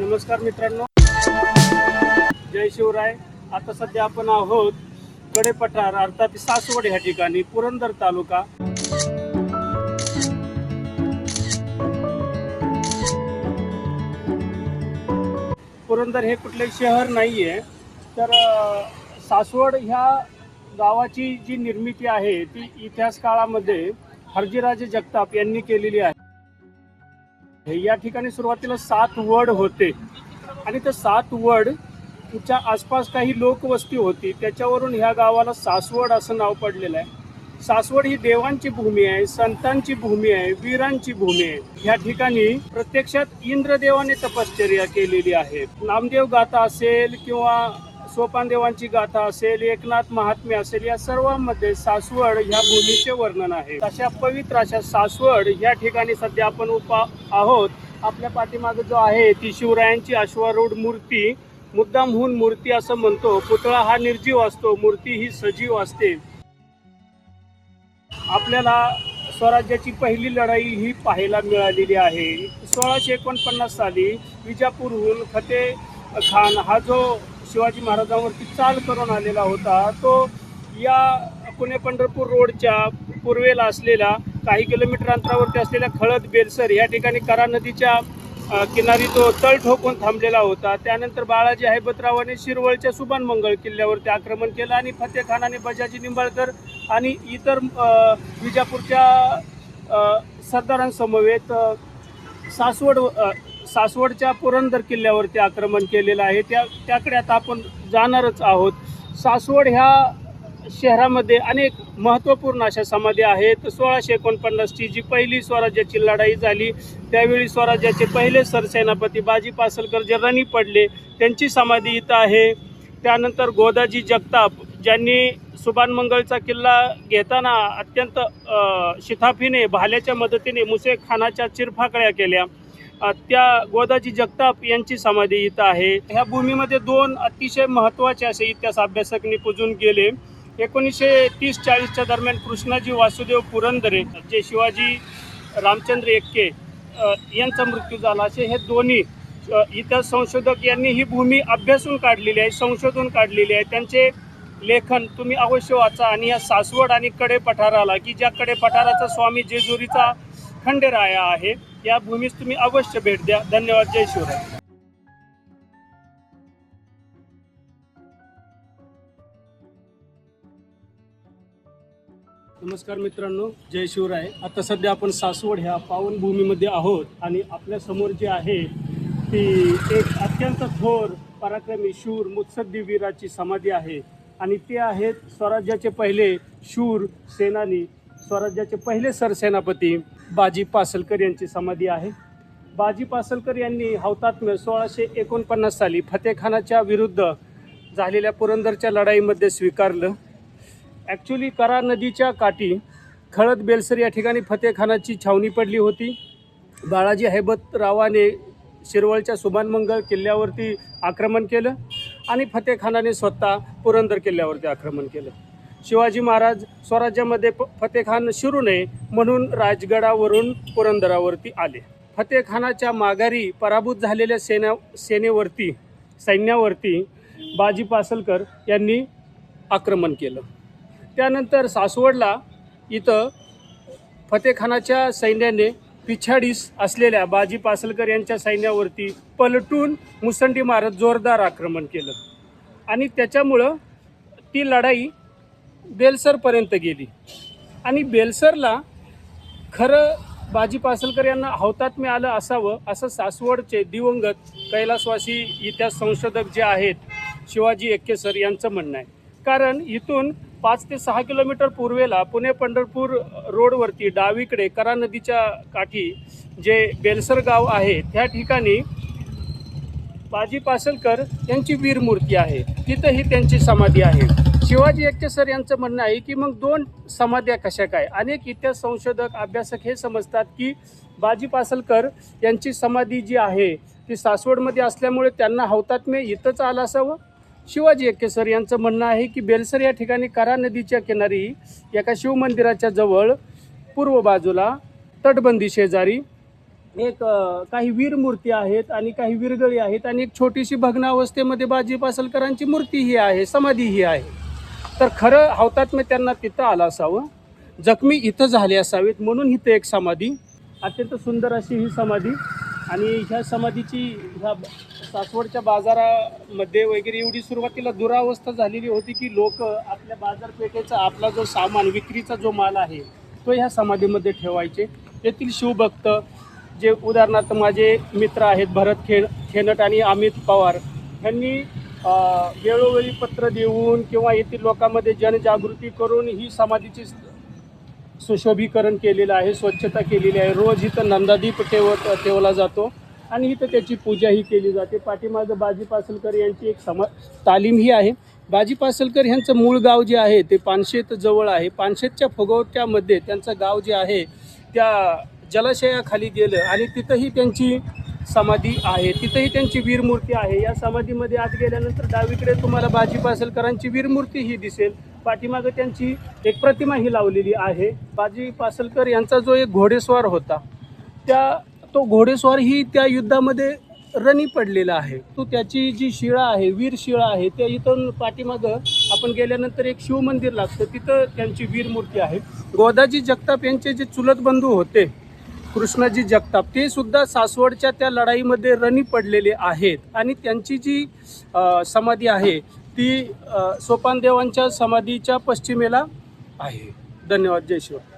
नमस्कार मित्रांनो. जय शिवराय. आता सध्या आपण आहोत कडेपठार अर्थात सासवड ह्या ठिकाणी पुरंदर तालुका. पुरंदर हे कुठलंही शहर नाही आहे तर सासवड ह्या गावाची जी निर्मिती आहे ती इतिहास काळामध्ये हरजीराजे जगताप यांनी केलेली आहे. या ठिकाणी सुरुवातीला सात वड होते. आणि त्या सात वड च्या आसपास काही लोकवस्ती होती. त्याच्यावरून ह्या गावाला सासवड असं नाव पडलेलं आहे. सासवड ही देवांची भूमी आहे संतांची भूमी आहे वीरांची भूमी आहे. ह्या ठिकाणी प्रत्यक्षात इंद्रदेवाने तपश्चर्या केलेली आहे नामदेव गाथा असेल किंवा सोपानदेवांची गाथा असेल एकनाथ महात्म्य असेल या सर्वांमध्ये सासवड ह्या भूमीचे वर्णन आहे. अशा पवित्र अशा सासवड या ठिकाणी सध्या आपण उपा आहोत. आपल्या पाठीमागे जो आहे ती शिवरायांची अश्वारूढ मूर्ती मुद्दामहून मूर्ती असं म्हणतो. पुतळा हा निर्जीव असतो मूर्ती ही सजीव असते. आपल्याला स्वराज्याची पहिली लढाई ही पाहायला मिळालेली आहे. सोळाशे एकोणपन्नास साली विजापूरहून फते खान हा जो शिवाजी महाराजांवरती चाल करून आलेला होता. तो या पुणे पंढरपूर रोडच्या पूर्वेला असलेला काही किलोमीटर अंतरावरती असलेल्या खळद बेलसर या ठिकाणी करा नदीच्या किनारी तो तळ ठोकून थांबलेला होता. त्यानंतर बाळाजी हैबतरावाने शिरवळच्या सुभान मंगळ किल्ल्यावरती आक्रमण केलं आणि फतेखान आणि बजाजी निंबाळकर आणि इतर विजापूरच्या सरदारांसमवेत सासवड सासवडच्या पुरंदर किल्ल्यावरती आक्रमण केलेलं आहे. त्या त्याकडे आता आपण जाणारच आहोत. सासवड ह्या शहरामध्ये अनेक महत्त्वपूर्ण अशा समाधी आहेत. सोळाशे एकोणपन्नासची जी पहिली स्वराज्याची लढाई झाली त्यावेळी स्वराज्याचे पहिले सरसेनापती बाजी पासलकर जे रणी पडले त्यांची समाधी इथं आहे. त्यानंतर गोदाजी जगताप ज्यांनी सुभानमंगळचा किल्ला घेताना अत्यंत शिथाफीने भाल्याच्या मदतीने मुसे खानाच्या चिरफाकड्या केल्या. त्या गोदाजी जगताप यांची समाधी इथं आहे. ह्या भूमीमध्ये दोन अतिशय महत्त्वाचे असे इतिहास अभ्यासकनी पुजून गेले. एकोणीसशे तीस चाळीसच्या दरम्यान कृष्णाजी वासुदेव पुरंदरे जे शिवाजी रामचंद्र एक्के यांचा मृत्यू झाला. असे हे दोन्ही इतिहास संशोधक यांनी ही भूमी अभ्यासून काढलेली आहे संशोधून काढलेली आहे. त्यांचे लेखन तुम्ही अवश्य वाचा आणि या सासवड आणि कडे पठाराला की ज्या कडे पठाराचा स्वामी जेजुरीचा खंडेराया आहे या भूमीस तुम्ही अवश्य भेट द्या. धन्यवाद. जय शिवराय. नमस्कार मित्रांनो जय शिवराय. आता सध्या आपण सासवड ह्या पावनभूमीमध्ये आहोत आणि आपल्यासमोर जे आहे ती एक अत्यंत थोर पराक्रमी शूर मुत्सद्दी वीराची समाधी आहे. आणि ते आहेत स्वराज्याचे पहिले शूर सेनानी स्वराज्याचे पहिले सरसेनापती. बाजी पासलकर यांची समाधी आहे. बाजी पासलकर यांनी हौतात्म्य सोळाशे एकोणपन्नास साली फतेखानाच्या विरुद्ध झालेल्या पुरंदरच्या लढाईमध्ये स्वीकारलं. ॲक्च्युली करा नदीच्या काठी खळद बेलसर या ठिकाणी फतेखानाची छावणी पडली होती. बाळाजी हैबतरावाने शिरवळच्या सुभानमंगल किल्ल्यावरती आक्रमण केलं आणि फतेखानाने स्वतः पुरंदर किल्ल्यावरती आक्रमण केलं. शिवाजी महाराज स्वराज्यामध्ये प फतेखान शिरू नये म्हणून राजगडावरून पुरंदरावरती आले. फतेखानाच्या माघारी पराभूत झालेल्या सेना सेनेवरती सैन्यावरती बाजी पासलकर यांनी आक्रमण केलं. त्यानंतर सासवडला इथं फतेखानाच्या सैन्याने पिछाडीस असलेल्या बाजी पासलकर यांच्या सैन्यावरती पलटून मुसंडी मारत जोरदार आक्रमण केलं. आणि त्याच्यामुळं ती लढाई बेलसरपर्यंत गेली. आणि बेलसरला खरं बाजी पासलकर यांना हौतात्म्य आलं असावं असं सासवडचे दिवंगत कैलासवासी इतिहास संशोधक जे आहेत शिवाजी एक्केसर यांचं म्हणणं आहे. कारण इथून पाच ते सहा किलोमीटर पूर्वेला पुणे पंढरपूर रोडवरती डावीकडे करा नदीच्या काठी जे बेलसर गाव आहे त्या ठिकाणी बाजी पासलकर यांची वीर मूर्ती आहे. तिथंही त्यांची समाधी आहे. शिवाजी एक्केसर यांचं म्हणणं आहे की मग दोन समाध्या कशा काय? अनेक इतिहास संशोधक अभ्यासक हे समजतात की बाजी पासलकर यांची समाधी जी आहे ती सासवडमध्ये असल्यामुळे त्यांना हौतात्म्य इथंच आलं असावं? शिवाजी एक्केसर यांचं म्हणणं आहे की बेलसर या ठिकाणी करा नदीच्या किनारी एका शिवमंदिराच्या जवळ पूर्व बाजूला तटबंदी शेजारी एक काही वीर मूर्ती आहेत आणि काही वीरगळी आहेत आणि एक छोटीशी भग्नावस्थेमध्ये बाजी पासलकरांची मूर्ती ही आहे समाधी ही आहे. तर खरं हौतात्म्य त्यांना तिथं आलं असावं. जखमी इथं झाले असावेत म्हणून इथं एक समाधी अत्यंत सुंदर अशी ही समाधी. आणि ह्या समाधीची ह्या सासवडच्या बाजारामध्ये वगैरे एवढी सुरुवातीला दुरावस्था झालेली होती की लोक आपल्या बाजारपेठेचा आपला जो सामान विक्रीचा जो माल आहे तो ह्या समाधीमध्ये ठेवायचे. येथील शिवभक्त जे उदाहरणार्थ माझे मित्र आहेत भरत खे खेनट आणि अमित पवार यांनी वेळोवेळी पत्र देऊन किंवा येथील लोकांमध्ये जनजागृती करून ही समाधीची सुशोभीकरण केलेलं आहे स्वच्छता केलेली आहे. रोज इथं नंदादीप ठेवत ठेवला जातो आणि इथं त्याची पूजाही केली जाते. पाठीमागं बाजी पासलकर यांची एक समा तालीमही आहे. बाजी पासलकर यांचं मूळ गाव जे आहे ते पानशेत जवळ आहे. पानशेतच्या फुगवट्यामध्ये त्यांचं गाव जे आहे त्या जलाशयाखाली गेलं आणि तिथंही त्यांची समाधी आहे. तिथंही त्यांची वीरमूर्ती आहे. या समाधीमध्ये आत गेल्यानंतर डावीकडे तुम्हाला बाजी पासलकरांची वीरमूर्ती ही दिसेल. पाठीमागं त्यांची एक प्रतिमा ही लावलेली आहे. बाजी पासलकर यांचा जो एक घोडेस्वार होता त्या तो घोडेस्वार ही त्या युद्धामध्ये रणी पडलेला आहे. तो त्याची जी शिळा आहे वीर शिळा आहे त्या इथून पाठीमागं आपण गेल्यानंतर एक शिवमंदिर लागतं. तिथं त्यांची वीरमूर्ती आहे. गोदाजी जगताप यांचे जे चुलत बंधू होते कृष्णाजी जगताप ते सुद्धा सासवडच्या त्या लढाईमध्ये रणी पडलेले आहेत. आणि त्यांची जी समाधी आहे ती सोपानदेवांच्या समाधीच्या पश्चिमेला आहे. धन्यवाद. जय शिवाय